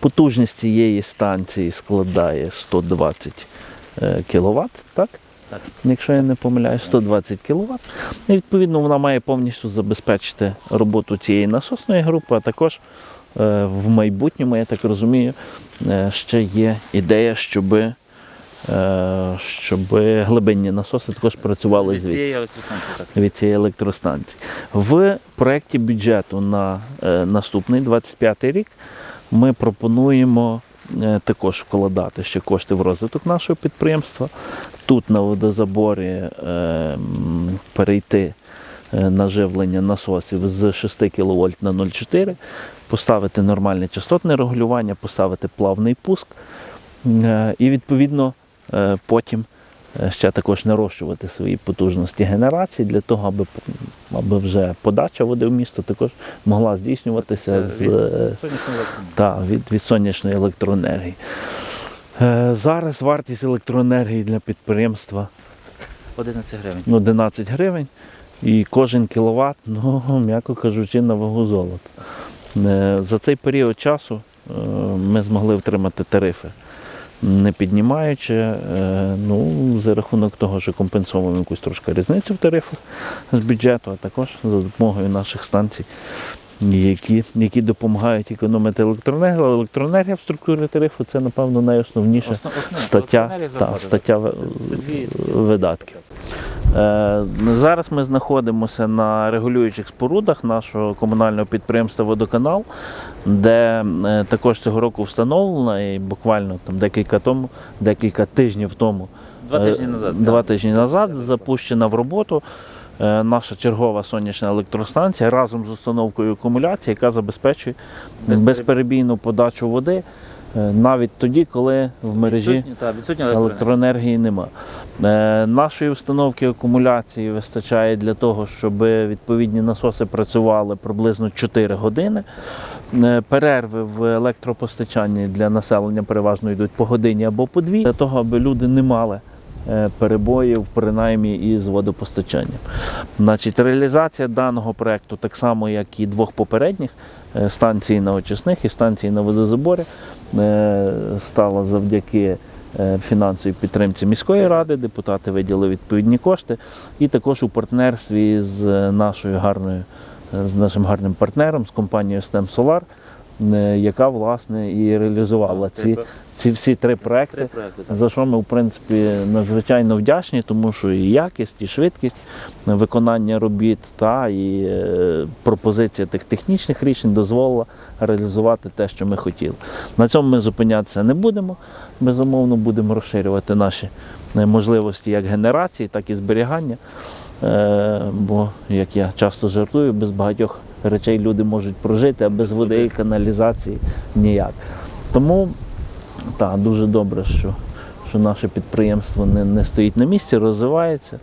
Потужність цієї станції складає 120 кВт, так? Так. Якщо я не помиляюсь, 120 кВт. І відповідно вона має повністю забезпечити роботу цієї насосної групи, а також е, в майбутньому, я так розумію, е, ще є ідея, щоб, е, щоб глибинні насоси також працювали Від цієї електростанції так. від цієї електростанції. В проєкті бюджету на е, наступний 25 рік ми пропонуємо е, також вкладати ще кошти в розвиток нашого підприємства. Тут на водозаборі е, перейти е, на живлення насосів з 6 кВт на 0,4, поставити нормальне частотне регулювання, поставити плавний пуск і відповідно потім ще також нарощувати свої потужності генерації для того, аби, аби вже подача води в місто також могла здійснюватися з, від е, та, від, від сонячної електроенергії. Е, Зараз вартість електроенергії для підприємства 11 гривень. ну, 11 гривень, і кожен кіловат, ну, м'яко кажучи, на вагу золота. Е, За цей період часу е, ми змогли втримати тарифи, не піднімаючи, е, ну, за рахунок того, що компенсовуємо якусь трошки різницю в тарифах з бюджету, а також за допомогою наших станцій, які, які допомагають економити електроенергію. Але Електроенергія в структурі тарифу це, напевно, найосновніше Основ- стаття, та, стаття це видатків. Е, Зараз ми знаходимося на регулюючих спорудах нашого комунального підприємства Водоканал, де е, також цього року встановлено і буквально там декілька тому, декілька тижнів тому. Два е, тижні назад. Два тижні назад запущена в роботу наша чергова сонячна електростанція разом з установкою акумуляції, яка забезпечує безперебійну подачу води навіть тоді, коли в мережі Відсутні, та, відсутня електроенергії нема. Е, Нашої установки акумуляції вистачає для того, щоб відповідні насоси працювали приблизно 4 години. Е, Перерви в електропостачанні для населення переважно йдуть по годині або по дві, для того, аби люди не мали е, перебоїв, принаймні із водопостачанням. Значить, реалізація даного проекту, так само як і двох попередніх е, станцій на очисних і станцій на водозаборі, е, стала завдяки е, фінансовій підтримці міської ради. Депутати виділили відповідні кошти, і також у партнерстві з е, нашою гарною, е, з нашим гарним партнером, з компанією STEM Solar, е, яка власне і реалізувала ці, ці всі три проекти. Три проекти. За що ми, в принципі, надзвичайно вдячні, тому що і якість, і швидкість виконання робіт, та і е, пропозиція тих технічних рішень дозволила реалізувати те, що ми хотіли. На цьому ми зупинятися не будемо. Безумовно, будемо розширювати наші е, можливості як генерації, так і зберігання. Е, Бо, як я часто жартую, без багатьох речей люди можуть прожити, а без води і каналізації ніяк. Тому так, дуже добре, що, що наше підприємство не, не стоїть на місці, розвивається.